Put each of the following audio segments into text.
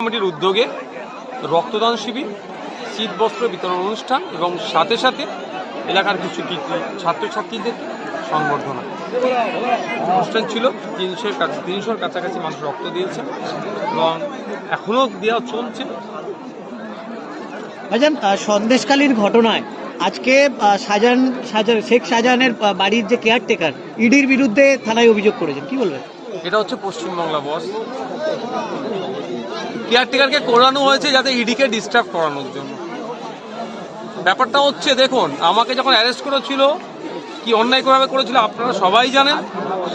কমিটির উদ্যোগে রক্তদান শিবির শীত বস্ত্র বিতরণ অনুষ্ঠান এবং সাথে সাথে এলাকার কিছু কৃতি ছাত্রছাত্রীদের সংবর্ধনা। অনুষ্ঠান ছিল তিনশোর কাছে তিনশোর কাছাকাছি মানুষ রক্ত দিয়েছে এবং এখনও দেওয়া চলছে। ভাইজান আহ, সন্দেশকালীর ঘটনায় আজকে শাহজাহান শাহজাহান শেখ শাহজাহানের বাড়ির যে কেয়ারটেকার ইডির বিরুদ্ধে থানায় অভিযোগ করেছেন। কি বলবেন? এটা হচ্ছে পশ্চিমবাংলা বস কেয়ারটেকারকে করানো হয়েছে যাতে ইডিকে ডিস্টার্ব করানোর জন্য। ব্যাপারটা হচ্ছে, দেখুন, আমাকে যখন অ্যারেস্ট করেছিল, কি অন্যায় ভাবে করেছিল আপনারা সবাই জানেন।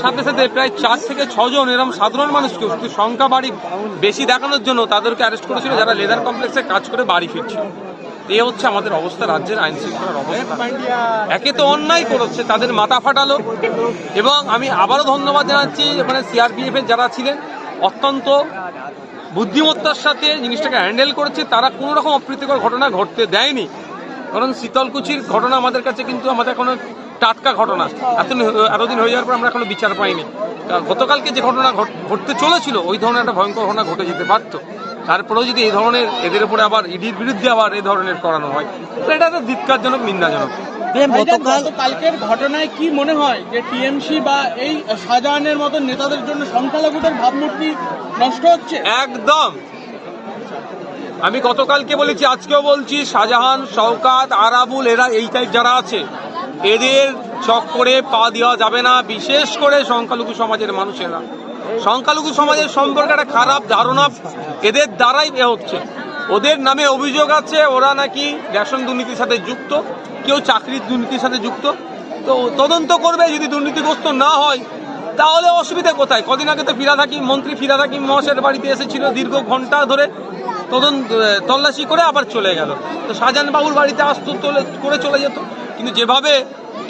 সাথে সাথে প্রায় চার থেকে ছজন এরকম সাধারণ মানুষকে সংখ্যা বাড়ি বেশি দেখানোর জন্য তাদেরকে অ্যারেস্ট করেছিল যারা লেদার কমপ্লেক্সে কাজ করে বাড়ি ফিরছিল। এই হচ্ছে আমাদের অবস্থা, রাজ্যের আইন শৃঙ্খলার অবস্থা। একে তো অন্যায় করেছে, তাদের মাথা ফাটালো। এবং আমি আবারও ধন্যবাদ জানাচ্ছি মানে সিআরপিএফ এর যারা ছিলেন, অত্যন্ত বুদ্ধিমত্তার সাথে জিনিসটাকে হ্যান্ডেল করেছে, তারা কোনো রকম অপ্রীতিকর ঘটনা ঘটতে দেয়নি। কারণ শীতলকুচির ঘটনা আমাদের কাছে কিন্তু আমাদের এখনও টাটকা ঘটনা। এতদিন এতদিন হয়ে যাওয়ার পর আমরা এখনও বিচার পাইনি। গতকালকে যে ঘটনা ঘট- ঘটতে চলেছিল, ওই ধরনের একটা ভয়ঙ্কর ঘটনা ঘটে যেতে পারতো। তারপরেও যদি এই ধরনের এদের উপরে আবার ইডির বিরুদ্ধে আবার এই ধরনের করানো হয় এটা একটা ধিৎকারজনক, নিন্দাজনক। গতকাল গতকালকের ঘটনায় কি মনে হয় যে টিএমসি বা এই শাহজাহানের মতো নেতাদের জন্য সংখ্যালঘুদের ভাবমূর্তি নষ্ট হচ্ছে? একদম। আমি গতকালকে বলেছি আজকেও বলছি শাহজাহান শওকাত আরাবুল এরা এই টাইপ যারা আছে এদের চক্করে পা দেওয়া যাবে না বিশেষ করে সংখ্যালঘু সমাজের মানুষেরা। সংখ্যালঘু সমাজের সম্পর্কে একটা খারাপ ধারণা এদের দ্বারাই এ হচ্ছে। ওদের নামে অভিযোগ আছে, ওরা নাকি রেশন দুর্নীতির সাথে যুক্ত, কেউ চাকরির দুর্নীতির সাথে যুক্ত। তো তদন্ত করবে, যদি দুর্নীতিগ্রস্ত না হয়, তাহলে অসুবিধা কোথায়? কদিন আগে তো ফিরাদ হাকিম মন্ত্রী ফিরাদ হাকিম মহাশয়ের বাড়িতে এসেছিল দীর্ঘ ঘণ্টা ধরে। তদন্ত, তল্লাশি করে আবার চলে গেল। তো শাহজাহান বাবুর বাড়িতে আসতো করে চলে যেত। কিন্তু যেভাবে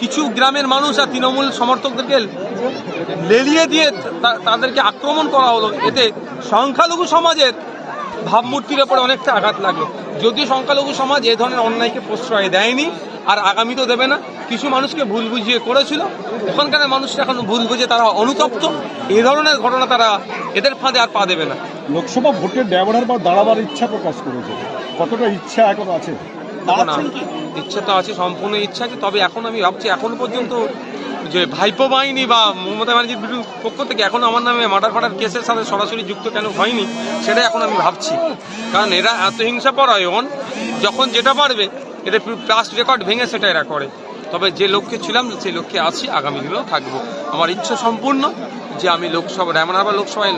কিছু গ্রামের মানুষ আর তৃণমূল সমর্থকদেরকে লেলিয়ে দিয়ে তাদেরকে আক্রমণ করা হলো, এতে সংখ্যালঘু সমাজের ভাবমূর্তির ওপরে অনেকটা আঘাত লাগল। যদিও সংখ্যালঘু সমাজ এ ধরনের অন্যায়কে প্রশ্রয় দেয়নি আর আগামীতেও দেবে না। কিছু মানুষকে ভুল বুঝিয়ে করেছিল। ওখানকার মানুষরা এখন ভুল বুঝে তারা অনুতপ্ত। এই ধরনের ঘটনা তারা এদের ফাঁদে আর পা দেবে না। লোকসভা ভোটের ব্যবহার বা দাঁড়াবার ইচ্ছা প্রকাশ করেছে। কতটা ইচ্ছা এখন আছে? ইচ্ছা তো আছে সম্পূর্ণ ইচ্ছা আছে। তবে এখন আমি ভাবছি এখন পর্যন্ত যে ভাইপো বাহিনী বা মমতা ব্যানার্জির বিরুদ্ধে পক্ষ থেকে এখন আমার নামে মার্ডার ফাটার কেসের সাথে সরাসরি যুক্ত কেন হয়নি সেটা এখন আমি ভাবছি। কারণ এরা এত হিংসা পরায়ণ যখন যেটা পারবে এটা প্লাস্ট রেকর্ড ভেঙে সেটা এরা করে। তবে যে লক্ষ্যে ছিলাম সেই লক্ষ্যে আছি আগামী দিনেও থাকব। আমার ইচ্ছা সম্পূর্ণ যে আমি লোকসভা রামনারবা লোকসভায়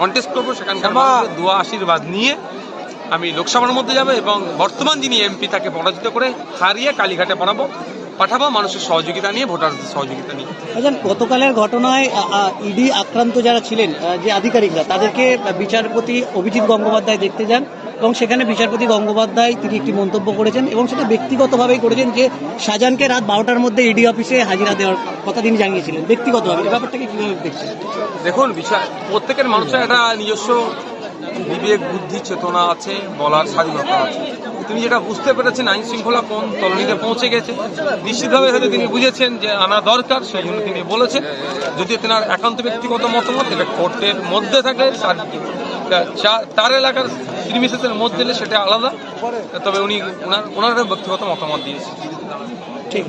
কন্টেস্ট করব সেখানকার দোয়া আশীর্বাদ নিয়ে আমি লোকসভার মধ্যে যাব এবং বর্তমান যিনি এমপি তাকে পরাজিত করে হারিয়ে কালীঘাটে পাঠাবো পাঠাবো মানুষের সহযোগিতা নিয়ে ভোটারদের সহযোগিতা নিয়ে। ভাইজান গতকালের ঘটনায় ইডি আক্রান্ত যারা ছিলেন যে আধিকারিকরা তাদেরকে বিচারপতি অভিজিৎ গঙ্গোপাধ্যায় দেখতে যান এবং সেখানে বিচারপতি গঙ্গোপাধ্যায় তিনি একটি মন্তব্য করেছেন এবং সেটা ব্যক্তিগতভাবেই করেছেন যে শাহজাহানকে রাত বারোটার মধ্যে ইডি অফিসে হাজিরা দেওয়ার কথা তিনি জানিয়েছিলেন। ব্যক্তিগতভাবে ব্যাপারটাকে কীভাবে দেখছেন? দেখুন বিচার প্রত্যেকের মানুষের একটা নিজস্ব বিবেক, বুদ্ধি, চেতনা আছে, বলার স্বাধীনতা আছে। তিনি যেটা বুঝতে পেরেছেন, আইন শৃঙ্খলা কোন তলনিতে পৌঁছে গেছে, নিশ্চিতভাবে হয়তো তিনি বুঝেছেন যে আনা দরকার, সেই জন্য তিনি বলেছেন। যদি তেনার একান্ত ব্যক্তিগত মতামত, এটা কোর্টের মধ্যে থাকে, তার- এলাকার প্রিমিসেসের মধ্যে এলে সেটা আলাদা। তবে উনি ওনার ওনার ব্যক্তিগত মতামত দিয়েছেন। ঠিক।